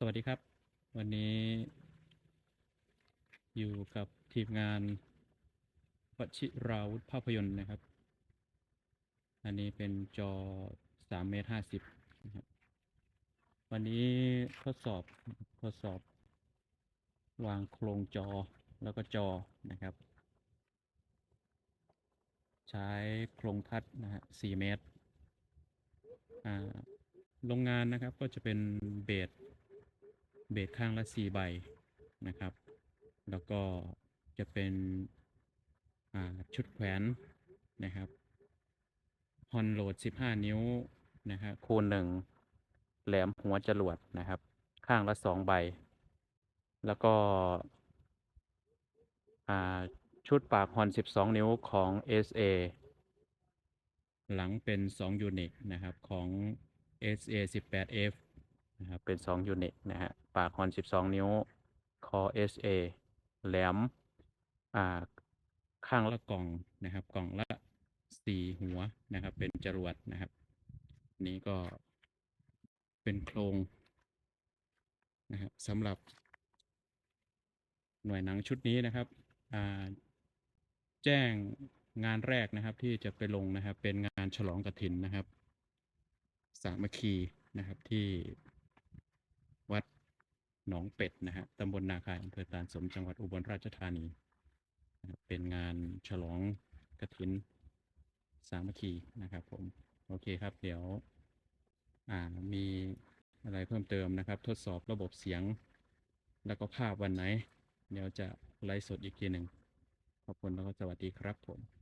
สวัสดีครับ วันนี้อยู่กับทีมงานวชิราวุธภาพยนตร์นะครับ อันนี้เป็นจอสามเมตรห้าสิบนะครับวันนี้ทดสอบทดสอบ วางโครงจอแล้วก็จอนะครับ ใช้โครงทัดนะฮะสี่เมตร อ่าโรงงานนะครับก็จะเป็นเบส เบสข้างละสี่ใบนะครับ แล้วก็จะเป็นอ่าชุดแขวนนะครับฮอนโหลด 15 นิ้วนะฮะคูณหนึ่งแหลมหัวจรวดนะครับ ข้างละสองใบ แล้วก็อ่าชุดปากฮอน 12 นิ้วของ SA หลังเป็น 2 ยูนิตนะครับของ SA 18F นะครับเป็น 2 ยูนิตนะฮะปากฮอน12 นิ้วคอ SA แหลมอ่าข้างละกล่องนะครับ กล่องละ4หัวนะครับ เป็นจรวดนะครับ นี้ก็เป็นโครงนะครับสำหรับหน่วยหนังชุดนี้นะครับแจ้งงานแรกนะครับที่จะไปลงนะครับ เป็นงานฉลองกฐินนะครับ สามัคคีนะครับที่ หนองเป็ดนะฮะตำบลนาคายอำเภอตาลสมจังหวัดอุบลราชธานีนะครับเป็นงานฉลองกฐินสามัคคีนะครับผม โอเคครับ เดี๋ยว อ่ามีอะไรเพิ่มเติมนะครับ ทดสอบระบบเสียง แล้วก็ภาพวันไหน เดี๋ยวจะไลฟ์สดอีกทีหนึ่งขอบคุณแล้วก็สวัสดีครับผม